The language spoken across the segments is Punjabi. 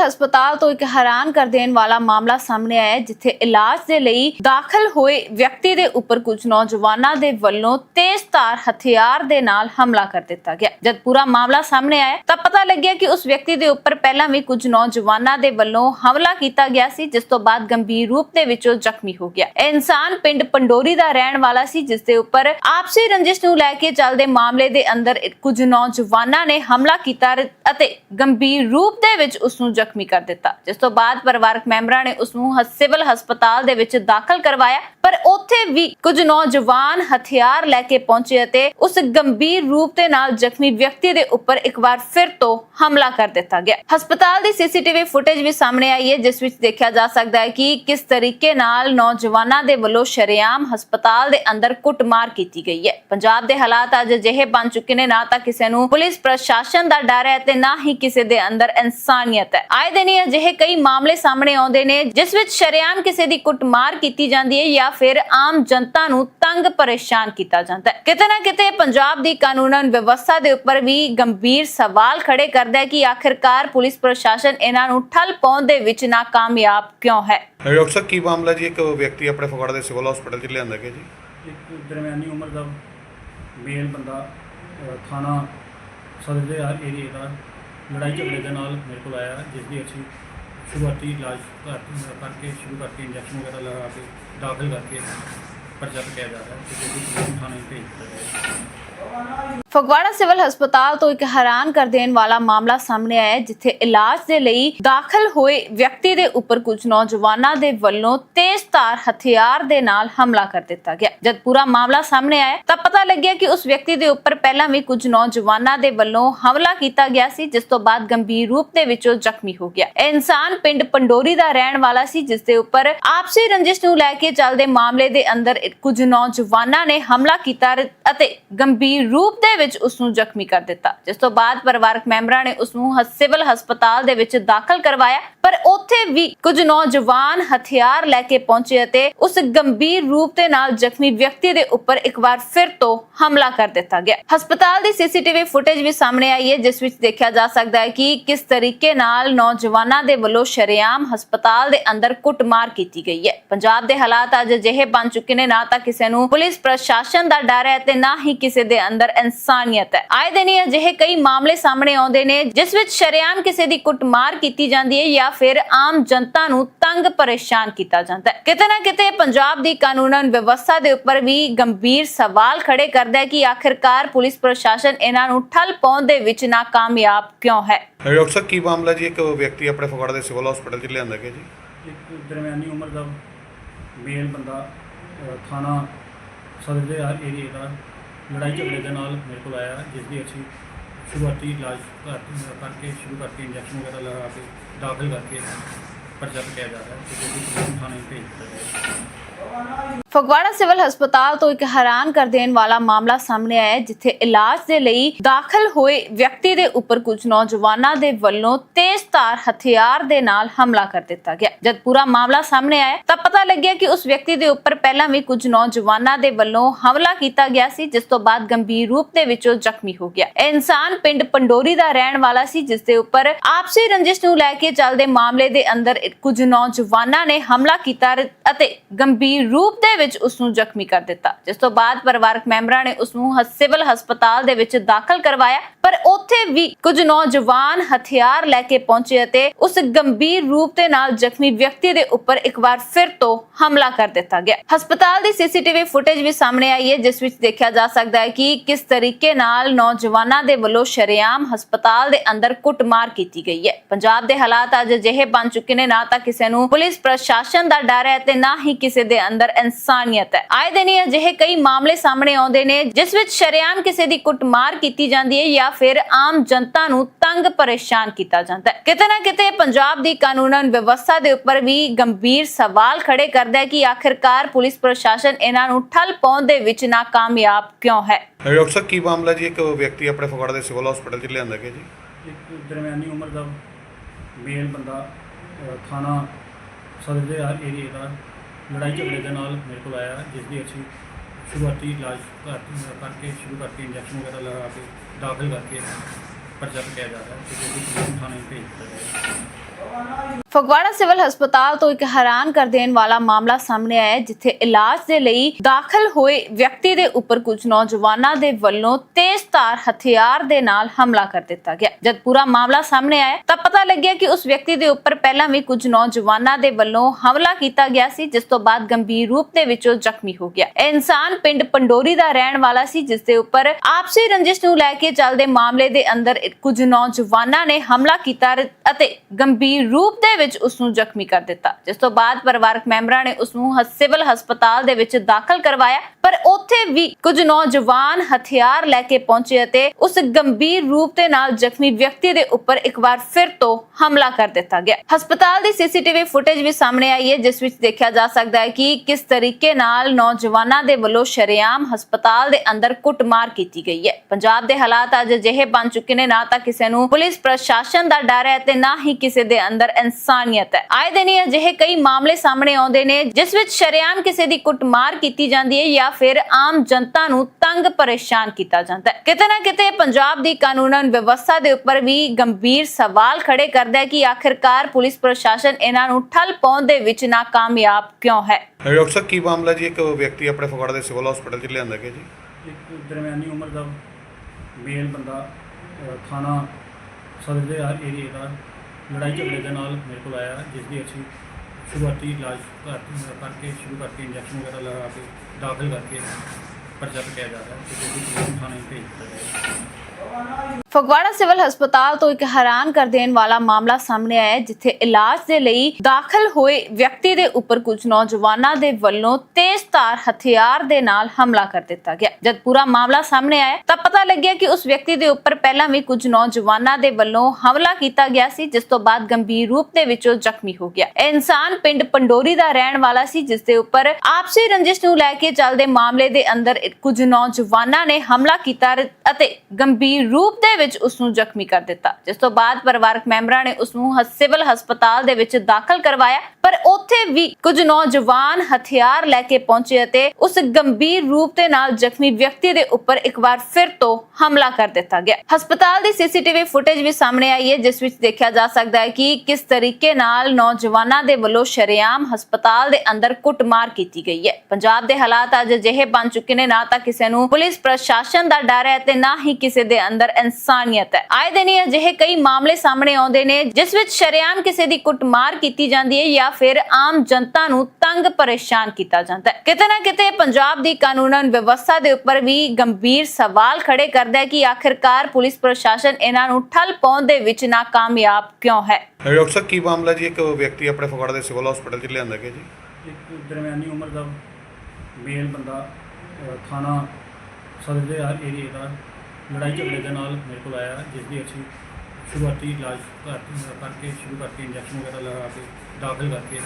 ਹਸਪਤਾਲ ਤੋਂ ਇੱਕ ਹੈਰਾਨ ਕਰ ਦੇਣ ਵਾਲਾ ਮਾਮਲਾ ਸਾਹਮਣੇ ਆਇਆ ਜਿੱਥੇ ਇਲਾਜ ਦੇ ਲਈ ਦਾਖਲ ਹੋਏ ਵਿਅਕਤੀ ਦੇ ਉੱਪਰ ਕੁਝ ਨੌਜਵਾਨਾਂ ਦੇ ਵੱਲੋਂ ਤੇਜ਼ਧਾਰ ਹਥਿਆਰ ਦੇ ਨਾਲ ਹਮਲਾ ਕਰ ਦਿੱਤਾ ਗਿਆ। ਜਦ ਪੂਰਾ ਮਾਮਲਾ ਸਾਹਮਣੇ ਆਇਆ ਤਾਂ ਪਤਾ ਲੱਗਿਆ ਕਿ ਉਸ ਵਿਅਕਤੀ ਦੇ ਉੱਪਰ ਪਹਿਲਾਂ ਵੀ ਕੁਝ ਨੌਜਵਾਨਾਂ ਦੇ ਵੱਲੋਂ ਹਮਲਾ ਕੀਤਾ ਗਿਆ ਸੀ, ਜਿਸ ਤੋਂ ਬਾਅਦ ਗੰਭੀਰ ਰੂਪ ਦੇ ਵਿੱਚ ਉਹ ਜ਼ਖਮੀ ਹੋ ਗਿਆ। ਇਹ ਇਨਸਾਨ ਪਿੰਡ ਪੰਡੋਰੀ ਦਾ ਰਹਿਣ ਵਾਲਾ ਸੀ, ਜਿਸ ਦੇ ਉੱਪਰ ਆਪਸੀ ਰੰਜਿਸ਼ ਨੂੰ ਲੈ ਕੇ ਚੱਲਦੇ ਮਾਮਲੇ ਦੇ ਅੰਦਰ ਕੁਝ ਨੌਜਵਾਨਾਂ ਨੇ ਹਮਲਾ ਕੀਤਾ ਅਤੇ ਗੰਭੀਰ ਰੂਪ ਦੇ ਵਿੱਚ ਉਸ ਨੂੰ ਜ਼ਖਮੀ ਕਰ ਦਿੱਤਾ। ਜਿਸ ਤੋਂ ਬਾਅਦ ਪਰਿਵਾਰਕ ਮੈਂਬਰਾਂ ਨੇ ਉਸ ਨੂੰ ਸਿਵਲ ਹਸਪਤਾਲ ਦੇ ਵਿੱਚ ਦਾਖਲ ਕਰਵਾਇਆ। ਪਰ ਉੱਥੇ ਵੀ ਕੁਝ ਨੌਜਵਾਨ ਹਥਿਆਰ ਲੈ ਕੇ ਪਹੁੰਚੇ ਅਤੇ ਉਸ ਗੰਭੀਰ ਰੂਪ ਦੇ ਨਾਲ ਜ਼ਖਮੀ ਵਿਅਕਤੀ ਦੇ ਉੱਪਰ ਇੱਕ ਵਾਰ ਫਿਰ ਤੋਂ ਹਮਲਾ ਕਰ ਦਿੱਤਾ ਗਿਆ। ਹਸਪਤਾਲ ਦੀ ਸੀਸੀਟੀਵੀ ਫੁਟੇਜ ਵੀ ਸਾਹਮਣੇ ਆਈ ਹੈ, ਜਿਸ ਵਿੱਚ ਦੇਖਿਆ ਜਾ ਸਕਦਾ ਹੈ ਕਿ ਕਿਸ ਤਰੀਕੇ ਨਾਲ ਨੌਜਵਾਨਾਂ ਦੇ ਵੱਲੋਂ ਸ਼ਰੇਆਮ ਹਸਪਤਾਲ ਦੇ ਅੰਦਰ ਕੁੱਟਮਾਰ ਕੀਤੀ ਗਈ ਹੈ। ਪੰਜਾਬ ਦੇ ਹਾਲਾਤ ਅੱਜ ਅਜਿਹੇ ਬਣ ਚੁੱਕੇ ਨੇ, ਨਾ ਤਾਂ ਕਿਸੇ ਨੂੰ ਪੁਲਿਸ ਪ੍ਰਸ਼ਾਸਨ ਦਾ ਡਰ ਹੈ ਤੇ ਨਾ ਹੀ ਕਿਸੇ ਦੇ ਅੰਦਰ ਇਨਸਾਨੀਅਤ ਹੈ। ਆਏ ਦਿਨ ਹੀ ਅਜਿਹੇ ਕਈ ਮਾਮਲੇ ਸਾਹਮਣੇ ਆਉਂਦੇ ਨੇ ਜਿਸ ਵਿੱਚ ਸ਼ਰੇਆਮ ਕਿਸੇ ਦੀ ਕੁੱਟਮਾਰ ਕੀਤੀ ਜਾਂਦੀ ਹੈ ਜਾਂ ਫਿਰ ਆਮ ਜਨਤਾ ਨੂੰ ਤੰਗ ਪਰੇਸ਼ਾਨ ਕੀਤਾ ਜਾਂਦਾ ਹੈ। ਕਿਤੇ ਨਾ ਕਿਤੇ ਪੰਜਾਬ ਦੀ ਕਾਨੂੰਨ ਵਿਵਸਥਾ ਦੇ ਉੱਪਰ ਵੀ ਗੰਭੀਰ ਸਵਾਲ ਖੜੇ ਕਰਦਾ ਹੈ ਕਿ ਆਖਿਰਕਾਰ ਪੁਲਿਸ ਪ੍ਰਸ਼ਾਸਨ ਇਹਨਾਂ ਨੂੰ ਠੱਲ ਪਾਉਣ ਦੇ ਵਿੱਚ ਨਾਕਾਮਯਾਬ ਕਿਉਂ ਹੈ? ਡਾਕਟਰ ਸਾਹਿਬ ਕੀ ਮਾਮਲਾ ਜੀ? ਇੱਕ ਵਿਅਕਤੀ ਆਪਣੇ ਫਗਵਾੜਾ ਦੇ ਸਿਵਲ ਹਸਪੀਟਲ 'ਚ ਲਿਆਂਦਾ ਗਿਆ ਜੀ। ਇੱਕ ਦਰਮਿਆਨੀ ਉਮਰ ਦਾ ਮੇਲ ਬੰਦਾ ਥਾਣਾ ਸਦਰ ਦੇ ਏਰੀਏ ਦਾ ਲੜਾਈ ਝਗੜੇ ਦੇ ਨਾਲ ਮੇਰੇ ਕੋਲ ਆਇਆ, ਜਿਸ ਦੀ ਅਸੀਂ ਸ਼ੁਰੂਆਤੀ ਇਲਾਜ ਕਰ- ਕਰਕੇ, ਸ਼ੁਰੂ ਕਰਕੇ ਇੰਜੈਕਸ਼ਨ ਵਗੈਰਾ ਲਗਾ ਕੇ ਦਾਖਲ ਕਰਕੇ ਪਰਚਾ ਕਟਿਆ ਜਾ ਰਿਹਾ ਹੈ, ਤੇ ਜਿਹਦੀ ਥਾਣੇ ਭੇਜ ਦਿੱਤਾ ਗਿਆ ਹੈ। ਫਗਵਾੜਾ ਸਿਵਲ ਹਸਪਤਾਲ ਤੋਂ ਇੱਕ ਹੈਰਾਨ ਕਰ ਦੇਣ ਵਾਲਾ ਮਾਮਲਾ ਸਾਹਮਣੇ ਆਇਆ ਹੈ, ਜਿੱਥੇ ਇਲਾਜ ਦੇ ਲਈ ਦਾਖਲ ਹੋਏ ਵਿਅਕਤੀ ਦੇ ਉੱਪਰ ਕੁਝ ਨੌਜਵਾਨਾਂ ਦੇ ਵੱਲੋਂ ਤੇਜ਼ਧਾਰ ਹਥਿਆਰ ਦੇ ਨਾਲ ਹਮਲਾ ਕਰ ਦਿੱਤਾ ਗਿਆ। ਜਦ ਪੂਰਾ ਮਾਮਲਾ ਸਾਹਮਣੇ ਆਇਆ ਤਾਂ ਪਤਾ ਲੱਗਿਆ ਕਿ ਉਸ ਵਿਅਕਤੀ ਦੇ ਉੱਪਰ ਪਹਿਲਾਂ ਵੀ ਕੁਝ ਨੌਜਵਾਨਾਂ ਦੇ ਵੱਲੋਂ ਹਮਲਾ ਕੀਤਾ ਗਿਆ ਸੀ ਜਿਸ ਤੋਂ ਬਾਅਦ ਗੰਭੀਰ ਰੂਪ ਦੇ ਵਿੱਚ ਉਹ ਜ਼ਖਮੀ ਹੋ ਗਿਆ। ਇਹ ਇਨਸਾਨ ਪਿੰਡ ਪੰਡੋਰੀ ਦਾ ਰਹਿਣ ਵਾਲਾ ਸੀ ਜਿਸ ਦੇ ਉੱਪਰ ਆਪਸੀ ਰੰਜਿਸ਼ ਨੂੰ ਲੈ ਕੇ ਚੱਲਦੇ ਮਾਮਲੇ ਦੇ ਅੰਦਰ ਕੁਝ ਨੌਜਵਾਨਾਂ ਨੇ ਹਮਲਾ ਕੀਤਾ ਅਤੇ ਗੰਭੀਰ ਰੂਪ ਦੇ ਵਿੱਚ ਉਸ ਨੂੰ ਜ਼ਖਮੀ ਕਰ ਦਿੱਤਾ। ਜਿਸ ਤੋਂ ਬਾਅਦ ਪਰਿਵਾਰਕ ਮੈਂਬਰਾਂ ਨੇ ਉਸ ਨੂੰ ਸਿਵਲ ਹਸਪਤਾਲ ਦੇ ਵਿੱਚ ਦਾਖਲ ਕਰਵਾਇਆ। ਪਰ ਉੱਥੇ ਵੀ ਕੁਝ ਨੌਜਵਾਨ ਹਥਿਆਰ ਲੈ ਕੇ ਪਹੁੰਚੇ ਅਤੇ ਉਸ ਗੰਭੀਰ ਰੂਪ ਦੇ ਨਾਲ ਜ਼ਖਮੀ ਵਿਅਕਤੀ ਦੇ ਉੱਪਰ ਇੱਕ ਵਾਰ ਫਿਰ ਤੋਂ ਹਮਲਾ ਕਰ ਦਿੱਤਾ ਗਿਆ। ਹਸਪਤਾਲ ਦੀ ਸੀਸੀਟੀਵੀ ਫੁਟੇਜ ਵੀ ਸਾਹਮਣੇ ਆਈ ਹੈ, ਜਿਸ ਵਿੱਚ ਦੇਖਿਆ ਜਾ ਸਕਦਾ ਹੈ ਕਿ ਕਿਸ ਤਰੀਕੇ ਨਾਲ ਨੌਜਵਾਨਾਂ ਦੇ ਵੱਲੋਂ ਸ਼ਰੇਆਮ ਹਸਪਤਾਲ ਦੇ ਅੰਦਰ ਕੁੱਟਮਾਰ ਕੀਤੀ ਗਈ ਹੈ। ਪੰਜਾਬ ਦੇ ਹਾਲਾਤ ਅੱਜ ਅਜਿਹੇ ਬਣ ਚੁੱਕੇ ਨੇ, ਨਾ ਤਾਂ ਕਿਸੇ ਨੂੰ ਪੁਲਿਸ ਪ੍ਰਸ਼ਾਸਨ ਦਾ ਡਰ ਹੈ ਤੇ ਨਾ ਹੀ ਕਿਸੇ ਦੇ ਅੰਦਰ ਇਨਸਾਨੀਅਤ ਹੈ। ਆਏ ਦਿਨ ਹੀ ਅਜਿਹੇ ਕਈ ਮਾਮਲੇ ਸਾਹਮਣੇ ਆਉਂਦੇ ਨੇ ਜਿਸ ਵਿੱਚ ਸ਼ਰੇਆਮ ਕਿਸੇ ਦੀ ਕੁੱਟਮਾਰ ਕੀਤੀ ਜਾਂਦੀ ਹੈ ਜਾਂ ਫਿਰ ਆਮ ਜਨਤਾ ਨੂੰ ਤੰਗ ਪਰੇਸ਼ਾਨ ਕੀਤਾ ਜਾਂਦਾ ਹੈ। ਕਿਤੇ ਨਾ ਕਿਤੇ ਪੰਜਾਬ ਦੀ ਕਾਨੂੰਨ ਵਿਵਸਥਾ ਦੇ ਉੱਪਰ ਵੀ ਗੰਭੀਰ ਸਵਾਲ ਖੜੇ ਕਰਦਾ ਹੈ ਕਿ ਆਖਿਰਕਾਰ ਪੁਲਿਸ ਪ੍ਰਸ਼ਾਸਨ ਇਹਨਾਂ ਨੂੰ ਠੱਲ ਪਾਉਣ ਦੇ ਵਿੱਚ ਨਾਕਾਮਯਾਬ ਕਿਉਂ ਹੈ? ਡਾਕਟਰ ਸਾਹਿਬ ਕੀ ਮਾਮਲਾ ਜੀ? ਇੱਕ ਵਿਅਕਤੀ ਆਪਣੇ ਫਗਵਾੜਾ ਦੇ ਸਿਵਲ ਹਸਪੀਟਲ 'ਚ ਲਿਆਂਦਾ ਗਿਆ ਜੀ। ਇੱਕ ਦਰਮਿਆਨੀ ਉਮਰ ਦਾ ਮੇਲ ਬੰਦਾ ਥਾਣਾ ਸਦਰ ਦੇ ਏਰੀਏ ਦਾ ਲੜਾਈ ਝਗੜੇ ਦੇ ਨਾਲ ਮੇਰੇ ਕੋਲ ਆਇਆ, ਜਿਸ ਦੀ ਅਸੀਂ ਸ਼ੁਰੂਆਤੀ ਇਲਾਜ ਕਰ- ਕਰਕੇ ਸ਼ੁਰੂ ਕਰਕੇ ਇੰਜੈਕਸ਼ਨ ਵਗੈਰਾ ਲਗਾ ਕੇ ਦਾਖਲ ਕਰਕੇ ਪਰਚਾ ਕਟਿਆ ਜਾ ਰਿਹਾ ਹੈ ਤੇ ਜਿਹਦੀ ਥਾਣੇ ਭੇਜ ਦਿੱਤਾ ਗਿਆ ਹੈ। ਫਗਵਾੜਾ ਸਿਵਲ ਹਸਪਤਾਲ ਤੋਂ ਇੱਕ ਹੈਰਾਨ ਕਰ ਦੇਣ ਵਾਲਾ ਮਾਮਲਾ ਸਾਹਮਣੇ ਆਇਆ ਹੈ, ਜਿੱਥੇ ਇਲਾਜ ਦੇ ਲਈ ਦਾਖਲ ਹੋਏ ਵਿਅਕਤੀ ਦੇ ਉੱਪਰ ਕੁਝ ਨੌਜਵਾਨਾਂ ਦੇ ਵੱਲੋਂ ਤੇਜ਼ਧਾਰ ਹਥਿਆਰ ਦੇ ਨਾਲ ਹਮਲਾ ਕਰ ਦਿੱਤਾ ਗਿਆ। ਜਦ ਪੂਰਾ ਮਾਮਲਾ ਸਾਹਮਣੇ ਆਇਆ ਤਾਂ ਪਤਾ ਲੱਗਿਆ ਕਿ ਉਸ ਵਿਅਕਤੀ ਦੇ ਉੱਪਰ ਪਹਿਲਾਂ ਵੀ ਕੁਝ ਨੌਜਵਾਨਾਂ ਦੇ ਵੱਲੋਂ ਹਮਲਾ ਕੀਤਾ ਗਿਆ ਸੀ ਜਿਸ ਤੋਂ ਬਾਅਦ ਗੰਭੀਰ ਰੂਪ ਦੇ ਵਿੱਚ ਉਹ ਜ਼ਖਮੀ ਹੋ ਗਿਆ। ਇਹ ਇਨਸਾਨ ਪਿੰਡ ਪੰਡੋਰੀ ਦਾ ਰਹਿਣ ਵਾਲਾ ਸੀ ਜਿਸ ਦੇ ਉੱਪਰ ਆਪਸੀ ਰੰਜਿਸ਼ ਨੂੰ ਲੈ ਕੇ ਚੱਲਦੇ ਮਾਮਲੇ ਦੇ ਅੰਦਰ ਕੁਝ ਨੌਜਵਾਨਾਂ ਨੇ ਹਮਲਾ ਕੀਤਾ ਅਤੇ ਗੰਭੀਰ ਰੂਪ ਦੇ ਵਿੱਚ ਉਸ ਨੂੰ ਜ਼ਖਮੀ ਕਰ ਦਿੱਤਾ। ਜਿਸ ਤੋਂ ਬਾਅਦ ਪਰਿਵਾਰਕ ਮੈਂਬਰਾਂ ਨੇ ਉਸ ਨੂੰ ਸਿਵਲ ਹਸਪਤਾਲ ਦੇ ਵਿੱਚ ਦਾਖਲ ਕਰਵਾਇਆ। ਪਰ ਉੱਥੇ ਵੀ ਕੁਝ ਨੌਜਵਾਨ ਹਥਿਆਰ ਲੈ ਕੇ ਪਹੁੰਚੇ ਅਤੇ ਉਸ ਗੰਭੀਰ ਰੂਪ ਦੇ ਨਾਲ ਜ਼ਖਮੀ ਵਿਅਕਤੀ ਦੇ ਉੱਪਰ ਇੱਕ ਵਾਰ ਫਿਰ ਤੋਂ ਹਮਲਾ ਕਰ ਦਿੱਤਾ ਗਿਆ। ਹਸਪਤਾਲ ਦੀ ਸੀਸੀਟੀਵੀ ਫੁਟੇਜ ਵੀ ਸਾਹਮਣੇ ਆਈ ਹੈ, ਜਿਸ ਵਿੱਚ ਦੇਖਿਆ ਜਾ ਸਕਦਾ ਹੈ ਕਿ ਕਿਸ ਤਰੀਕੇ ਨਾਲ ਨੌਜਵਾਨਾਂ ਦੇ ਵੱਲੋਂ ਸ਼ਰੇਆਮ ਹਸਪਤਾਲ ਦੇ ਅੰਦਰ ਕੁੱਟਮਾਰ ਕੀਤੀ ਗਈ ਹੈ। ਪੰਜਾਬ ਦੇ ਹਾਲਾਤ ਅੱਜ ਅਜਿਹੇ ਬਣ ਚੁੱਕੇ ਨੇ, ਨਾ ਤਾਂ ਕਿਸੇ ਨੂੰ ਪੁਲਿਸ ਪ੍ਰਸ਼ਾਸਨ ਦਾ ਡਰ ਹੈ ਤੇ ਨਾ ਹੀ ਕਿਸੇ ਦੇ ਅੰਦਰ ਇਨਸਾਨੀਅਤ ਹੈ। ਆਏ ਦਿਨ ਹੀ ਅਜਿਹੇ ਕਈ ਮਾਮਲੇ ਸਾਹਮਣੇ ਆਉਂਦੇ ਨੇ ਜਿਸ ਵਿੱਚ ਸ਼ਰੇਆਮ ਕਿਸੇ ਦੀ ਕੁੱਟਮਾਰ ਕੀਤੀ ਜਾਂਦੀ ਹੈ ਜਾਂ ਫਿਰ ਆਮ ਜਨਤਾ ਨੂੰ ਤੰਗ ਪਰੇਸ਼ਾਨ ਕੀਤਾ ਜਾਂਦਾ ਹੈ। ਕਿਤੇ ਨਾ ਕਿਤੇ ਪੰਜਾਬ ਦੀ ਕਾਨੂੰਨ ਵਿਵਸਥਾ ਦੇ ਉੱਪਰ ਵੀ ਗੰਭੀਰ ਸਵਾਲ ਖੜੇ ਕਰਦਾ ਹੈ ਕਿ ਆਖਿਰਕਾਰ ਪੁਲਿਸ ਪ੍ਰਸ਼ਾਸਨ ਇਹਨਾਂ ਨੂੰ ਠੱਲ ਪਾਉਣ ਦੇ ਵਿੱਚ ਨਾਕਾਮਯਾਬ ਕਿਉਂ ਹੈ? ਡਾਕਟਰ ਸਾਹਿਬ ਕੀ ਮਾਮਲਾ ਜੀ? ਇੱਕ ਵਿਅਕਤੀ ਆਪਣੇ ਫਗਵਾੜਾ ਦੇ ਸਿਵਲ ਹਸਪੀਟਲ 'ਚ ਲਿਆਂਦਾ ਗਿਆ ਜੀ। ਇੱਕ ਦਰਮਿਆਨੀ ਉਮਰ ਦਾ ਮੇਲ ਬੰਦਾ ਥਾਣਾ ਸਦਰ ਦੇ ਏਰੀਏ ਦਾ ਲੜਾਈ ਝਗੜੇ ਦੇ ਨਾਲ ਮੇਰੇ ਕੋਲ ਆਇਆ, ਜਿਸ ਦੀ ਅਸੀਂ ਸ਼ੁਰੂਆਤੀ ਇਲਾਜ ਕਰ- ਕਰਕੇ, ਸ਼ੁਰੂ ਕਰਕੇ ਇੰਜੈਕਸ਼ਨ ਵਗੈਰਾ ਲਗਾ ਕੇ ਦਾਖਲ ਕਰਕੇ ਪਰਚਾ ਕਟਿਆ ਜਾ ਰਿਹਾ ਹੈ ਤੇ ਜਿਹਦੀ ਥਾਣੇ ਭੇਜ ਦਿੱਤਾ ਗਿਆ ਹੈ। ਫਗਵਾੜਾ ਸਿਵਲ ਹਸਪਤਾਲ ਤੋਂ ਇੱਕ ਹੈਰਾਨ ਕਰ ਦੇਣ ਵਾਲਾ ਮਾਮਲਾ ਸਾਹਮਣੇ ਆਇਆ ਜਿੱਥੇ ਇਲਾਜ ਦੇ ਲਈ ਦਾਖਲ ਹੋਏ ਵਿਅਕਤੀ ਦੇ ਉੱਪਰ ਕੁਝ ਨੌਜਵਾਨਾਂ ਦੇ ਵੱਲੋਂ ਤੇਜ਼ਧਾਰ ਹਥਿਆਰ ਦੇ ਨਾਲ ਹਮਲਾ ਕਰ ਦਿੱਤਾ ਗਿਆ। ਜਦ ਪੂਰਾ ਮਾਮਲਾ ਸਾਹਮਣੇ ਆਇਆ ਤਾਂ ਪਤਾ ਲੱਗਿਆ ਕਿ ਉਸ ਵਿਅਕਤੀ ਦੇ ਉੱਪਰ ਪਹਿਲਾਂ ਵੀ ਕੁਝ ਨੌਜਵਾਨਾਂ ਦੇ ਵੱਲੋਂ ਹਮਲਾ ਕੀਤਾ ਗਿਆ ਸੀ, ਜਿਸ ਤੋਂ ਬਾਅਦ ਗੰਭੀਰ ਰੂਪ ਦੇ ਵਿੱਚ ਉਹ ਜ਼ਖਮੀ ਹੋ ਗਿਆ। ਇਹ ਇਨਸਾਨ ਪਿੰਡ ਪੰਡੋਰੀ ਦਾ ਰਹਿਣ ਵਾਲਾ ਸੀ, ਜਿਸ ਦੇ ਉੱਪਰ ਆਪਸੀ ਰੰਜਿਸ਼ ਨੂੰ ਲੈ ਕੇ ਚੱਲਦੇ ਮਾਮਲੇ ਦੇ ਅੰਦਰ ਕੁਝ ਨੌਜਵਾਨਾਂ ਨੇ ਹਮਲਾ ਕੀਤਾ ਅਤੇ ਗੰਭੀਰ ਰੂਪ ਦੇ ਵਿੱਚ ਉਸ ਨੂੰ ਜ਼ਖਮੀ ਕਰ ਦਿੱਤਾ। ਜਿਸ ਤੋਂ ਬਾਅਦ ਪਰਿਵਾਰਕ ਮੈਂਬਰਾਂ ਨੇ ਉਸ ਨੂੰ ਸਿਵਲ ਹਸਪਤਾਲ ਦੇ ਵਿੱਚ ਦਾਖਲ ਕਰਵਾਇਆ। ਪਰ ਉੱਥੇ ਵੀ ਕੁਝ ਨੌਜਵਾਨ ਹਥਿਆਰ ਲੈ ਕੇ ਪਹੁੰਚੇ ਅਤੇ ਉਸ ਗੰਭੀਰ ਰੂਪ ਦੇ ਨਾਲ ਜ਼ਖਮੀ ਵਿਅਕਤੀ ਦੇ ਉੱਪਰ ਇੱਕ ਵਾਰ ਫਿਰ ਤੋਂ ਹਮਲਾ ਕਰ ਦਿੱਤਾ ਗਿਆ। ਹਸਪਤਾਲ ਦੀ ਸੀਸੀਟੀਵੀ ਫੁਟੇਜ ਵੀ ਸਾਹਮਣੇ ਆਈ ਹੈ, ਜਿਸ ਵਿੱਚ ਦੇਖਿਆ ਜਾ ਸਕਦਾ ਹੈ ਕਿ ਕਿਸ ਤਰੀਕੇ ਨਾਲ ਨੌਜਵਾਨਾਂ ਦੇ ਵੱਲੋਂ ਸ਼ਰੇਆਮ ਹਸਪਤਾਲ ਦੇ ਅੰਦਰ ਕੁੱਟਮਾਰ ਕੀਤੀ ਗਈ ਹੈ। ਪੰਜਾਬ ਦੇ ਹਾਲਾਤ ਅੱਜ ਅਜਿਹੇ ਬਣ ਚੁੱਕੇ ਨੇ, ਨਾ ਤਾਂ ਕਿਸੇ ਨੂੰ ਪੁਲਿਸ ਪ੍ਰਸ਼ਾਸਨ ਦਾ ਡਰ ਹੈ ਤੇ ਨਾ ਹੀ ਕਿਸੇ ਦੇ ਅੰਦਰ ਇਨਸਾਨੀਅਤ ਹੈ। ਆਏ ਦਿਨ ਹੀ ਅਜਿਹੇ ਕਈ ਮਾਮਲੇ ਸਾਹਮਣੇ ਆਉਂਦੇ ਨੇ ਜਿਸ ਵਿੱਚ ਸ਼ਰੇਆਮ ਕਿਸੇ ਦੀ ਕੁੱਟਮਾਰ ਕੀਤੀ ਜਾਂਦੀ ਹੈ ਜਾਂ ਫਿਰ ਆਮ ਜਨਤਾ ਨੂੰ ਤੰਗ ਪਰੇਸ਼ਾਨ ਕੀਤਾ ਜਾਂਦਾ ਹੈ। ਕਿਤੇ ਨਾ ਕਿਤੇ ਪੰਜਾਬ ਦੀ ਕਾਨੂੰਨ ਵਿਵਸਥਾ ਦੇ ਉੱਪਰ ਵੀ ਗੰਭੀਰ ਸਵਾਲ ਖੜੇ ਕਰਦਾ ਹੈ ਕਿ ਆਖਿਰਕਾਰ ਪੁਲਿਸ ਪ੍ਰਸ਼ਾਸਨ ਇਹਨਾਂ ਨੂੰ ਠੱਲ ਪਾਉਣ ਦੇ ਵਿੱਚ ਨਾਕਾਮਯਾਬ ਕਿਉਂ ਹੈ? ਡਾਕਟਰ ਸਾਹਿਬ ਕੀ ਮਾਮਲਾ ਜੀ? ਇੱਕ ਵਿਅਕਤੀ ਆਪਣੇ ਫਗਵਾੜਾ ਦੇ ਸਿਵਲ ਹਸਪੀਟਲ 'ਚ ਲਿਆਂਦਾ ਗਿਆ ਜੀ। ਇੱਕ ਦਰਮਿਆਨੀ ਉਮਰ ਦਾ ਮੇਲ ਬੰਦਾ ਥਾਣਾ ਸਦਰ ਦੇ ਏਰੀਏ ਦਾ ਲੜਾਈ ਝਗੜੇ ਦੇ ਨਾਲ ਮੇਰੇ ਕੋਲ ਆਇਆ, ਜਿਸ ਦੀ ਅਸੀਂ ਸ਼ੁਰੂਆਤੀ ਇਲਾਜ ਕਰ- ਕਰਕੇ, ਸ਼ੁਰੂ ਕਰਕੇ ਇੰਜੈਕਸ਼ਨ ਵਗੈਰਾ ਲਗਾ ਕੇ ਦਾਖਲ ਕਰਕੇ ਪਰਚਾ ਕਟਿਆ ਜਾ ਰਿਹਾ ਹੈ ਤੇ ਜਿਹਦੀ ਥਾਣੇ ਭੇਜ ਦਿੱਤਾ ਗਿਆ ਹੈ। ਫਗਵਾੜਾ ਸਿਵਲ ਹਸਪਤਾਲ ਤੋਂ ਇੱਕ ਹੈਰਾਨ ਕਰ ਦੇਣ ਵਾਲਾ ਮਾਮਲਾ ਸਾਹਮਣੇ ਆਇਆ ਹੈ, ਜਿੱਥੇ ਇਲਾਜ ਦੇ ਲਈ ਦਾਖਲ ਹੋਏ ਵਿਅਕਤੀ ਦੇ ਉੱਪਰ ਕੁਝ ਨੌਜਵਾਨਾਂ ਦੇ ਵੱਲੋਂ ਤੇਜ਼ਧਾਰ ਹਥਿਆਰ ਦੇ ਨਾਲ ਹਮਲਾ ਕਰ ਦਿੱਤਾ ਗਿਆ। ਜਦ ਪੂਰਾ ਮਾਮਲਾ ਸਾਹਮਣੇ ਆਇਆ ਤਾਂ ਪਤਾ ਲੱਗਿਆ ਕਿ ਉਸ ਵਿਅਕਤੀ ਦੇ ਉੱਪਰ ਪਹਿਲਾਂ ਵੀ ਕੁਝ ਨੌਜਵਾਨਾਂ ਦੇ ਵੱਲੋਂ ਹਮਲਾ ਕੀਤਾ ਗਿਆ ਸੀ ਜਿਸ ਤੋਂ ਬਾਅਦ ਗੰਭੀਰ ਰੂਪ ਦੇ ਵਿੱਚ ਉਹ ਜ਼ਖਮੀ ਹੋ ਗਿਆ। ਇਹ ਇਨਸਾਨ ਪਿੰਡ ਪੰਡੋਰੀ ਦਾ ਰਹਿਣ ਵਾਲਾ ਸੀ ਜਿਸ ਦੇ ਉੱਪਰ ਆਪਸੀ ਰੰਜਿਸ਼ ਨੂੰ ਲੈ ਕੇ ਚੱਲਦੇ ਮਾਮਲੇ ਦੇ ਅੰਦਰ ਕੁਝ ਨੌਜਵਾਨਾਂ ਨੇ ਹਮਲਾ ਕੀਤਾ ਅਤੇ ਗੰਭੀਰ ਰੂਪ ਦੇ ਵਿੱਚ ਉਸ ਨੂੰ ਜ਼ਖਮੀ ਕਰ ਦਿੱਤਾ। ਜਿਸ ਤੋਂ ਬਾਅਦ ਪਰਿਵਾਰਕ ਮੈਂਬਰਾਂ ਨੇ ਉਸ ਨੂੰ ਸਿਵਲ ਹਸਪਤਾਲ ਦੇ ਵਿੱਚ ਦਾਖਲ ਕਰਵਾਇਆ। ਪਰ ਉੱਥੇ ਵੀ ਕੁਝ ਨੌਜਵਾਨ ਹਥਿਆਰ ਲੈ ਕੇ ਪਹੁੰਚੇ ਅਤੇ ਉਸ ਗੰਭੀਰ ਰੂਪ ਦੇ ਨਾਲ ਜ਼ਖਮੀ ਵਿਅਕਤੀ ਦੇ ਉੱਪਰ ਇੱਕ ਵਾਰ ਫਿਰ ਤੋਂ ਹਮਲਾ ਕਰ ਦਿੱਤਾ ਗਿਆ। ਹਸਪਤਾਲ ਦੀ ਸੀਸੀਟੀਵੀ ਫੁਟੇਜ ਵੀ ਸਾਹਮਣੇ ਆਈ ਹੈ, ਜਿਸ ਵਿੱਚ ਦੇਖਿਆ ਜਾ ਸਕਦਾ ਹੈ ਕਿ ਕਿਸ ਤਰੀਕੇ ਨਾਲ ਨੌਜਵਾਨਾਂ ਦੇ ਵੱਲੋਂ ਸ਼ਰੇਆਮ ਹਸਪਤਾਲ ਦੇ ਅੰਦਰ ਕੁੱਟਮਾਰ ਕੀਤੀ ਗਈ ਹੈ। ਪੰਜਾਬ ਦੇ ਹਾਲਾਤ ਅੱਜ ਅਜਿਹੇ ਬਣ ਚੁੱਕੇ ਨੇ, ਨਾ ਤਾਂ ਕਿਸੇ ਨੂੰ ਪੁਲਿਸ ਪ੍ਰਸ਼ਾਸਨ ਦਾ ਡਰ ਹੈ ਤੇ ਨਾ ਹੀ ਕਿਸੇ ਦੇ ਅੰਦਰ ਇਨਸਾਨੀਅਤ ਹੈ। ਆਏ ਦਿਨ ਹੀ ਅਜਿਹੇ ਕਈ ਮਾਮਲੇ ਸਾਹਮਣੇ ਆਉਂਦੇ ਨੇ ਜਿਸ ਵਿੱਚ ਸ਼ਰੇਆਮ ਕਿਸੇ ਦੀ ਕੁੱਟਮਾਰ ਕੀਤੀ ਜਾਂਦੀ ਹੈ ਜਾਂ ਫਿਰ ਆਮ ਜਨਤਾ ਨੂੰ ਤੰਗ ਪਰੇਸ਼ਾਨ ਕੀਤਾ ਜਾਂਦਾ ਹੈ। ਕਿਤੇ ਨਾ ਕਿਤੇ ਪੰਜਾਬ ਦੀ ਕਾਨੂੰਨ ਵਿਵਸਥਾ ਦੇ ਉੱਪਰ ਵੀ ਗੰਭੀਰ ਸਵਾਲ ਖੜੇ ਕਰਦਾ ਹੈ ਕਿ ਆਖਿਰਕਾਰ ਪੁਲਿਸ ਪ੍ਰਸ਼ਾਸਨ ਇਹਨਾਂ ਨੂੰ ਠੱਲ ਪਾਉਣ ਦੇ ਵਿੱਚ ਨਾਕਾਮਯਾਬ ਕਿਉਂ ਹੈ? ਡਾਕਟਰ ਸਾਹਿਬ ਕੀ ਮਾਮਲਾ ਜੀ? ਇੱਕ ਵਿਅਕਤੀ ਆਪਣੇ ਫਗਵਾੜਾ ਦੇ ਸਿਵਲ ਹਸਪੀਟਲ 'ਚ ਲਿਆਂਦਾ ਗਿਆ ਜੀ। ਇੱਕ ਦਰਮਿਆਨੀ ਉਮਰ ਦਾ ਮੇਲ ਬੰਦਾ ਥਾਣਾ ਸਦਰ ਦੇ ਏਰੀਏ ਦਾ ਲੜਾਈ ਝਗੜੇ ਦੇ ਨਾਲ ਮੇਰੇ ਕੋਲ ਆਇਆ, ਜਿਸ ਦੀ ਅਸੀਂ ਸ਼ੁਰੂਆਤੀ ਇਲਾਜ ਕਰ- ਕਰਕੇ, ਸ਼ੁਰੂ ਕਰਕੇ ਇੰਜੈਕਸ਼ਨ ਵਗੈਰਾ ਲਗਾ ਕੇ ਦਾਖਲ ਕਰਕੇ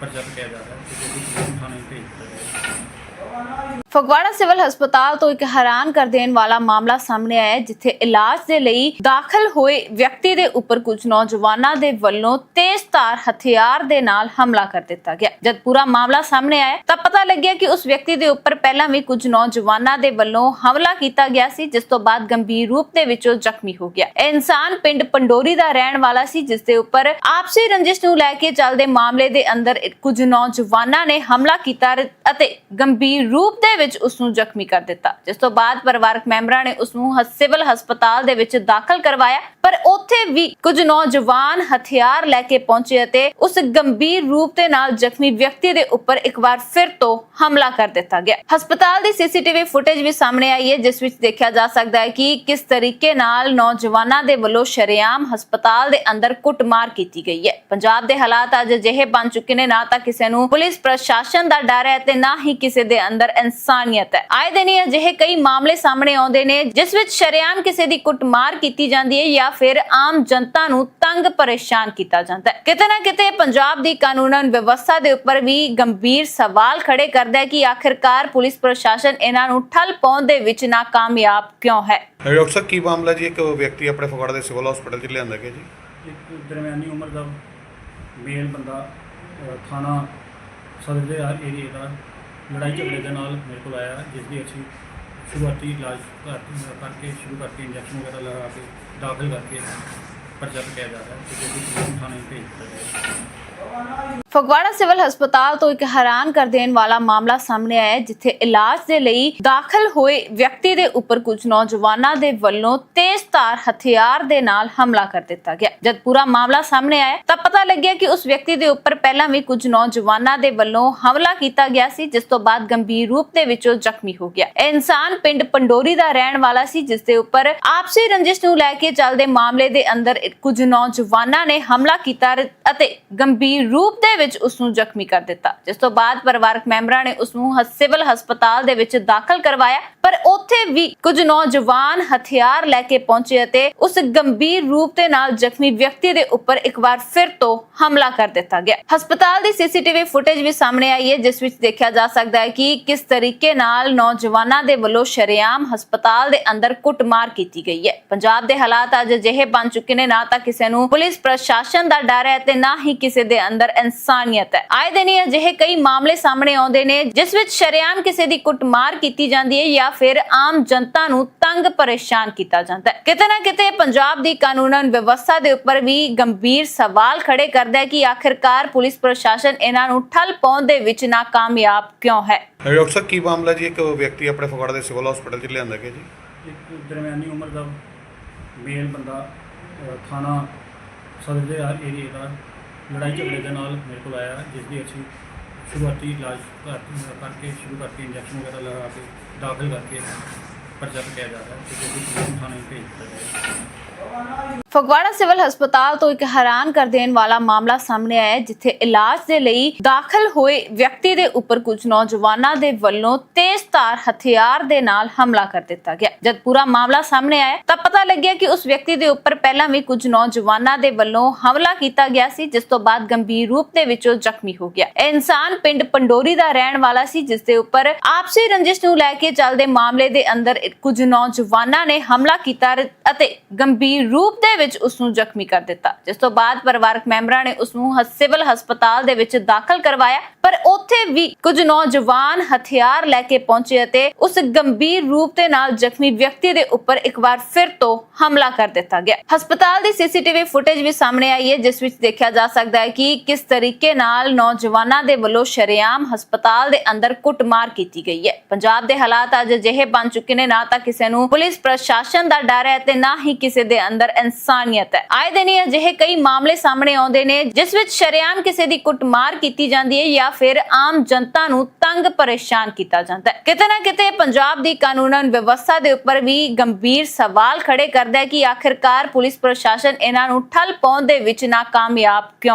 ਪਰਚਾ ਕਟਿਆ ਜਾ ਰਿਹਾ ਹੈ, ਤੇ ਜਿਹਦੀ ਥਾਣੇ ਭੇਜ ਦਿੱਤਾ ਗਿਆ ਹੈ। ਫਗਵਾੜਾ ਸਿਵਲ ਹਸਪਤਾਲ ਤੋਂ ਇੱਕ ਹੈਰਾਨ ਕਰ ਦੇਣ ਵਾਲਾ ਮਾਮਲਾ ਸਾਹਮਣੇ ਆਇਆ ਜਿੱਥੇ ਇਲਾਜ ਦੇ ਲਈ ਦਾਖਲ ਹੋਏ ਵਿਅਕਤੀ ਦੇ ਉੱਪਰ ਕੁਝ ਨੌਜਵਾਨਾਂ ਦੇ ਵੱਲੋਂ ਤੇਜ਼ਧਾਰ ਹਥਿਆਰ ਦੇ ਨਾਲ ਹਮਲਾ ਕਰ ਦਿੱਤਾ ਗਿਆ। ਜਦ ਪੂਰਾ ਮਾਮਲਾ ਸਾਹਮਣੇ ਆਇਆ ਤਾਂ ਪਤਾ ਲੱਗਿਆ ਕਿ ਉਸ ਵਿਅਕਤੀ ਦੇ ਉੱਪਰ ਪਹਿਲਾਂ ਵੀ ਕੁਝ ਨੌਜਵਾਨਾਂ ਦੇ ਵੱਲੋਂ ਹਮਲਾ ਕੀਤਾ ਗਿਆ ਸੀ, ਜਿਸ ਤੋਂ ਬਾਅਦ ਗੰਭੀਰ ਰੂਪ ਦੇ ਵਿੱਚ ਉਹ ਜ਼ਖਮੀ ਹੋ ਗਿਆ। ਇਹ ਇਨਸਾਨ ਪਿੰਡ ਪੰਡੋਰੀ ਦਾ ਰਹਿਣ ਵਾਲਾ ਸੀ, ਜਿਸ ਦੇ ਉੱਪਰ ਆਪਸੀ ਰੰਜਿਸ਼ ਨੂੰ ਲੈ ਕੇ ਚੱਲਦੇ ਮਾਮਲੇ ਦੇ ਅੰਦਰ ਕੁਝ ਨੌਜਵਾਨਾਂ ਨੇ ਹਮਲਾ ਕੀਤਾ ਅਤੇ ਗੰਭੀਰ ਰੂਪ ਦੇ ਵਿੱਚ ਉਸ ਨੂੰ ਜ਼ਖਮੀ ਕਰ ਦਿੱਤਾ। ਜਿਸ ਤੋਂ ਬਾਅਦ ਪਰਿਵਾਰਕ ਮੈਂਬਰਾਂ ਨੇ ਉਸ ਨੂੰ ਸਿਵਲ ਹਸਪਤਾਲ ਦੇ ਵਿੱਚ ਦਾਖਲ ਕਰਵਾਇਆ। ਪਰ ਉੱਥੇ ਵੀ ਕੁਝ ਨੌਜਵਾਨ ਹਥਿਆਰ ਲੈ ਕੇ ਪਹੁੰਚੇ ਅਤੇ ਉਸ ਗੰਭੀਰ ਰੂਪ ਦੇ ਨਾਲ ਜ਼ਖਮੀ ਵਿਅਕਤੀ ਦੇ ਉੱਪਰ ਇੱਕ ਵਾਰ ਫਿਰ ਤੋਂ ਹਮਲਾ ਕਰ ਦਿੱਤਾ ਗਿਆ। ਹਸਪਤਾਲ ਦੀ ਸੀਸੀਟੀਵੀ ਫੁਟੇਜ ਵੀ ਸਾਹਮਣੇ ਆਈ ਹੈ, ਜਿਸ ਵਿੱਚ ਦੇਖਿਆ ਜਾ ਸਕਦਾ ਹੈ ਕਿ ਕਿਸ ਤਰੀਕੇ ਨਾਲ ਨੌਜਵਾਨਾਂ ਦੇ ਵੱਲੋਂ ਸ਼ਰੇਆਮ ਹਸਪਤਾਲ ਦੇ ਅੰਦਰ ਕੁੱਟਮਾਰ ਕੀਤੀ ਗਈ ਹੈ। ਪੰਜਾਬ ਦੇ ਹਾਲਾਤ ਅੱਜ ਅਜਿਹੇ ਬਣ ਚੁੱਕੇ ਨੇ, ਨਾ ਤਾਂ ਕਿਸੇ ਨੂੰ ਪੁਲਿਸ ਪ੍ਰਸ਼ਾਸਨ ਦਾ ਡਰ ਹੈ ਤੇ ਨਾ ਹੀ ਕਿਸੇ ਦੇ ਅੰਦਰ ਇਨਸਾਨੀਅਤ ਹੈ। ਆਏ ਦਿਨ ਹੀ ਅਜਿਹੇ ਕਈ ਮਾਮਲੇ ਸਾਹਮਣੇ ਆਉਂਦੇ ਨੇ ਜਿਸ ਵਿੱਚ ਸ਼ਰੇਆਮ ਕਿਸੇ ਦੀ ਕੁੱਟਮਾਰ ਕੀਤੀ ਜਾਂਦੀ ਹੈ ਜਾਂ ਫਿਰ ਆਮ ਜਨਤਾ ਨੂੰ ਤੰਗ ਪਰੇਸ਼ਾਨ ਕੀਤਾ ਜਾਂਦਾ ਹੈ। ਕਿਤੇ ਨਾ ਕਿਤੇ ਪੰਜਾਬ ਦੀ ਕਾਨੂੰਨ ਵਿਵਸਥਾ ਦੇ ਉੱਪਰ ਵੀ ਗੰਭੀਰ ਸਵਾਲ ਖੜੇ ਕਰਦਾ ਹੈ ਕਿ ਆਖਿਰਕਾਰ ਪੁਲਿਸ ਪ੍ਰਸ਼ਾਸਨ ਇਹਨਾਂ ਨੂੰ ਠੱਲ ਪਾਉਣ ਦੇ ਵਿੱਚ ਨਾਕਾਮਯਾਬ ਕਿਉਂ ਹੈ? ਡਾਕਟਰ ਸਾਹਿਬ ਕੀ ਮਾਮਲਾ ਜੀ? ਇੱਕ ਵਿਅਕਤੀ ਆਪਣੇ ਫਗਵਾੜਾ ਦੇ ਸਿਵਲ ਹਸਪੀਟਲ 'ਚ ਲਿਆਂਦਾ ਗਿਆ ਜੀ। ਇੱਕ ਦਰਮਿਆਨੀ ਉਮਰ ਦਾ ਮੇਲ ਬੰਦਾ ਥਾਣਾ ਸਦਰ ਦੇ ਏਰੀਏ ਦਾ ਲੜਾਈ ਝਗੜੇ ਦੇ ਨਾਲ ਮੇਰੇ ਕੋਲ ਆਇਆ, ਜਿਸ ਦੀ ਅਸੀਂ ਸ਼ੁਰੂਆਤੀ ਇਲਾਜ ਕਰ- ਕਰਕੇ, ਸ਼ੁਰੂ ਕਰਕੇ ਇੰਜੈਕਸ਼ਨ ਵਗੈਰਾ ਲਗਾ ਕੇ ਦਾਖਲ ਕਰਕੇ ਪਰਚਾ ਕੱਟਿਆ ਜਾ ਰਿਹਾ ਤੇ ਜਿਹਦੀ ਪੁਲਿਸ ਥਾਣੇ ਭੇਜ ਦਿੱਤਾ ਗਿਆ ਫਗਵਾੜਾ ਸਿਵਲ ਹਸਪਤਾਲ ਤੋਂ ਇੱਕ ਹੈਰਾਨ ਕਰ ਦੇਣ ਵਾਲਾ ਮਾਮਲਾ ਸਾਹਮਣੇ ਆਇਆ ਜਿੱਥੇ ਇਲਾਜ ਦੇ ਲਈ ਦਾਖਲ ਹੋਏ ਵਿਅਕਤੀ ਦੇ ਉੱਪਰ ਕੁਝ ਨੌਜਵਾਨਾਂ ਦੇ ਵੱਲੋਂ ਤੇਜ਼ਧਾਰ ਹਥਿਆਰ ਦੇ ਨਾਲ ਹਮਲਾ ਕਰ ਦਿੱਤਾ ਗਿਆ। ਜਦ ਪੂਰਾ ਮਾਮਲਾ ਸਾਹਮਣੇ ਆਇਆ ਤਾਂ ਪਤਾ ਲੱਗਿਆ ਕਿ ਉਸ ਵਿਅਕਤੀ ਦੇ ਉੱਪਰ ਪਹਿਲਾਂ ਵੀ ਕੁਝ ਨੌਜਵਾਨਾਂ ਦੇ ਵੱਲੋਂ ਹਮਲਾ ਕੀਤਾ ਗਿਆ ਸੀ, ਜਿਸ ਤੋਂ ਬਾਅਦ ਗੰਭੀਰ ਰੂਪ ਦੇ ਵਿੱਚ ਉਹ ਜ਼ਖਮੀ ਹੋ ਗਿਆ। ਇਹ ਇਨਸਾਨ ਪਿੰਡ ਪੰਡੋਰੀ ਦਾ ਰਹਿਣ ਵਾਲਾ ਸੀ, ਜਿਸ ਦੇ ਉੱਪਰ ਆਪਸੀ ਰੰਜਿਸ਼ ਨੂੰ ਲੈ ਕੇ ਚੱਲਦੇ ਮਾਮਲੇ ਦੇ ਅੰਦਰ ਕੁਝ ਨੌਜਵਾਨਾਂ ਨੇ ਹਮਲਾ ਕੀਤਾ ਅਤੇ ਗੰਭੀਰ ਰੂਪ ਦੇ ਵਿੱਚ ਉਸ ਨੂੰ ਜ਼ਖਮੀ ਕਰ ਦਿੱਤਾ। ਜਿਸ ਤੋਂ ਬਾਅਦ ਪਰਿਵਾਰਕ ਮੈਂਬਰਾਂ ਨੇ ਉਸ ਨੂੰ ਸਿਵਲ ਹਸਪਤਾਲ ਦੇ ਵਿੱਚ ਦਾਖਲ ਕਰਵਾਇਆ। ਪਰ ਉੱਥੇ ਵੀ ਕੁਝ ਨੌਜਵਾਨ ਹਥਿਆਰ ਲੈ ਕੇ ਪਹੁੰਚੇ ਅਤੇ ਉਸ ਗੰਭੀਰ ਰੂਪ ਦੇ ਨਾਲ ਜ਼ਖਮੀ ਵਿਅਕਤੀ ਦੇ ਉੱਪਰ ਇੱਕ ਵਾਰ ਫਿਰ ਤੋਂ ਹਮਲਾ ਕਰ ਦਿੱਤਾ ਗਿਆ। ਹਸਪਤਾਲ ਦੀ ਸੀਸੀਟੀਵੀ ਫੁਟੇਜ ਵੀ ਸਾਹਮਣੇ ਆਈ ਹੈ, ਜਿਸ ਵਿੱਚ ਦੇਖਿਆ ਜਾ ਸਕਦਾ ਹੈ ਕਿ ਕਿਸ ਤਰੀਕੇ ਨਾਲ ਨੌਜਵਾਨਾਂ ਦੇ ਵੱਲੋਂ ਸ਼ਰੇਆਮ ਹਸਪਤਾਲ ਦੇ ਅੰਦਰ ਕੁੱਟਮਾਰ ਕੀਤੀ ਗਈ ਹੈ। ਪੰਜਾਬ ਦੇ ਹਾਲਾਤ ਅੱਜ ਅਜਿਹੇ ਬਣ ਚੁੱਕੇ ਨੇ, ਨਾ ਤਾਂ ਕਿਸੇ ਨੂੰ ਪੁਲਿਸ ਪ੍ਰਸ਼ਾਸਨ ਦਾ ਡਰ ਹੈ ਤੇ ਨਾ ਹੀ ਕਿਸੇ ਦੇ ਅੰਦਰ ਇਨਸਾਨੀਅਤ ਹੈ। ਆਏ ਦਿਨ ਹੀ ਅਜਿਹੇ ਕਈ ਮਾਮਲੇ ਸਾਹਮਣੇ ਆਉਂਦੇ ਨੇ ਜਿਸ ਵਿੱਚ ਸ਼ਰੇਆਮ ਕਿਸੇ ਦੀ ਕੁੱਟਮਾਰ ਕੀਤੀ ਜਾਂਦੀ ਹੈ ਜਾਂ ਫਿਰ ਆਮ ਜਨਤਾ ਨੂੰ ਤੰਗ ਪਰੇਸ਼ਾਨ ਕੀਤਾ ਜਾਂਦਾ ਹੈ। ਕਿਤੇ ਨਾ ਕਿਤੇ ਪੰਜਾਬ ਦੀ ਕਾਨੂੰਨ ਵਿਵਸਥਾ ਦੇ ਉੱਪਰ ਵੀ ਗੰਭੀਰ ਸਵਾਲ ਖੜੇ ਕਰਦਾ ਹੈ ਕਿ ਆਖਿਰਕਾਰ ਪੁਲਿਸ ਪ੍ਰਸ਼ਾਸਨ ਇਹਨਾਂ ਨੂੰ ਠੱਲ ਪਾਉਣ ਦੇ ਵਿੱਚ ਨਾਕਾਮਯਾਬ ਕਿਉਂ ਹੈ? ਡਾਕਟਰ ਸਾਹਿਬ ਕੀ ਮਾਮਲਾ ਜੀ? ਇੱਕ ਵਿਅਕਤੀ ਆਪਣੇ ਫਗਵਾੜਾ ਦੇ ਸਿਵਲ ਹਸਪੀਟਲ 'ਚ ਲਿਆਂਦਾ ਗਿਆ ਜੀ। ਇੱਕ ਦਰਮਿਆਨੀ ਉਮਰ ਦਾ ਮੇਲ ਬੰਦਾ ਅਹ, ਥਾਣਾ ਸਦਰ ਦੇ ਏਰੀਏ ਦਾ ਲੜਾਈ ਝਗੜੇ ਦੇ ਨਾਲ ਮੇਰੇ ਕੋਲ ਆਇਆ, ਜਿਸ ਦੀ ਅਸੀਂ ਸ਼ੁਰੂਆਤੀ ਇਲਾਜ ਕਰ- ਕਰਕੇ, ਸ਼ੁਰੂ ਕਰਕੇ ਇੰਜੈਕਸ਼ਨ ਵਗੈਰਾ ਲਗਾ ਕੇ ਦਾਖਲ ਕਰਕੇ ਪਰਚਾ ਕੱਟਿਆ ਜਾ ਰਿਹਾ ਤੇ ਜਿਹਦੀ ਪੁਲਿਸ ਥਾਣੇ ਭੇਜ ਦਿੱਤਾ ਗਿਆ ਫਗਵਾੜਾ ਸਿਵਲ ਹਸਪਤਾਲ ਤੋਂ ਇੱਕ ਹੈਰਾਨ ਕਰ ਦੇਣ ਵਾਲਾ ਮਾਮਲਾ ਸਾਹਮਣੇ ਆਇਆ ਜਿੱਥੇ ਇਲਾਜ ਦੇ ਲਈ ਦਾਖਲ ਹੋਏ ਵਿਅਕਤੀ ਦੇ ਉੱਪਰ ਕੁਝ ਨੌਜਵਾਨਾਂ ਦੇ ਵੱਲੋਂ ਤੇਜ਼ਧਾਰ ਹਥਿਆਰ ਦੇ ਨਾਲ ਹਮਲਾ ਕਰ ਦਿੱਤਾ ਗਿਆ। ਜਦ ਪੂਰਾ ਮਾਮਲਾ ਸਾਹਮਣੇ ਆਇਆ ਤਾਂ ਪਤਾ ਲੱਗਿਆ ਕਿ ਉਸ ਵਿਅਕਤੀ ਦੇ ਉੱਪਰ ਪਹਿਲਾਂ ਵੀ ਕੁਝ ਨੌਜਵਾਨਾਂ ਦੇ ਵੱਲੋਂ ਹਮਲਾ ਕੀਤਾ ਗਿਆ ਸੀ, ਜਿਸ ਤੋਂ ਬਾਅਦ ਗੰਭੀਰ ਰੂਪ ਦੇ ਵਿੱਚ ਉਹ ਜ਼ਖਮੀ ਹੋ ਗਿਆ। ਇਹ ਇਨਸਾਨ ਪਿੰਡ ਪੰਡੋਰੀ ਦਾ ਰਹਿਣ ਵਾਲਾ ਸੀ, ਜਿਸ ਦੇ ਉੱਪਰ ਆਪਸੀ ਰੰਜਿਸ਼ ਨੂੰ ਲੈ ਕੇ ਚੱਲਦੇ ਮਾਮਲੇ ਦੇ ਅੰਦਰ ਕੁਝ ਨੌਜਵਾਨਾਂ ਨੇ ਹਮਲਾ ਕੀਤਾ ਅਤੇ ਗੰਭੀਰ ਰੂਪ ਦੇ ਵਿੱਚ ਉਸ ਨੂੰ ਜ਼ਖਮੀ ਕਰ ਦਿੱਤਾ। ਜਿਸ ਤੋਂ ਬਾਅਦ ਪਰਿਵਾਰਕ ਮੈਂਬਰਾਂ ਨੇ ਉਸ ਨੂੰ ਸਿਵਲ ਹਸਪਤਾਲ ਦੇ ਵਿੱਚ ਦਾਖਲ ਕਰਵਾਇਆ। ਪਰ ਉੱਥੇ ਵੀ ਕੁਝ ਨੌਜਵਾਨ ਹਥਿਆਰ ਲੈ ਕੇ ਪਹੁੰਚੇ ਅਤੇ ਉਸ ਗੰਭੀਰ ਰੂਪ ਦੇ ਨਾਲ ਜ਼ਖਮੀ ਵਿਅਕਤੀ ਦੇ ਉੱਪਰ ਇੱਕ ਵਾਰ ਫਿਰ ਤੋਂ ਹਮਲਾ ਕਰ ਦਿੱਤਾ ਗਿਆ। ਹਸਪਤਾਲ ਦੀ ਸੀਸੀਟੀਵੀ ਫੁਟੇਜ ਵੀ ਸਾਹਮਣੇ ਆਈ ਹੈ, ਜਿਸ ਵਿੱਚ ਦੇਖਿਆ ਜਾ ਸਕਦਾ ਹੈ ਕਿ ਕਿਸ ਤਰੀਕੇ ਨਾਲ ਨੌਜਵਾਨਾਂ ਦੇ ਵੱਲੋਂ ਸ਼ਰੇਆਮ ਹਸਪਤਾਲ ਦੇ ਅੰਦਰ ਕੁੱਟਮਾਰ ਕੀਤੀ ਗਈ ਹੈ। ਪੰਜਾਬ ਦੇ ਹਾਲਾਤ ਅੱਜ ਅਜਿਹੇ ਬਣ ਚੁੱਕੇ ਨੇ, ਨਾ ਤਾਂ ਕਿਸੇ ਨੂੰ ਪੁਲਿਸ ਪ੍ਰਸ਼ਾਸਨ ਦਾ ਡਰ ਹੈ ਤੇ ਨਾ ਹੀ ਕਿਸੇ ਦੇ ਅੰਦਰ ਇਨਸਾਨੀਅਤ ਹੈ। ਆਏ ਦਿਨ ਹੀ ਅਜਿਹੇ ਕਈ ਮਾਮਲੇ ਸਾਹਮਣੇ ਆਉਂਦੇ ਨੇ, ਜਿਸ ਵਿੱਚ ਸ਼ਰੇਆਮ ਕਿਸੇ ਦੀ ਕੁੱਟਮਾਰ ਕੀਤੀ ਜਾਂਦੀ ਹੈ ਜਾਂ ਫਿਰ ਆਮ ਜਨਤਾ ਨੂੰ ਤੰਗ ਪਰੇਸ਼ਾਨ ਕੀਤਾ ਜਾਂਦਾ ਹੈ। ਕਿਤੇ ਨਾ ਕਿਤੇ ਪੰਜਾਬ ਦੀ ਕਾਨੂੰਨ ਵਿਵਸਥਾ ਦੇ ਉੱਪਰ ਵੀ ਗੰਭੀਰ ਸਵਾਲ ਖੜੇ ਕਰਦਾ ਹੈ ਕਿ ਆਖਿਰਕਾਰ ਪੁਲਿਸ ਪ੍ਰਸ਼ਾਸਨ ਇਹਨਾਂ ਨੂੰ ਠੱਲ ਪਾਉਣ ਦੇ ਵਿੱਚ ਨਾਕਾਮਯਾਬ ਕਿਉਂ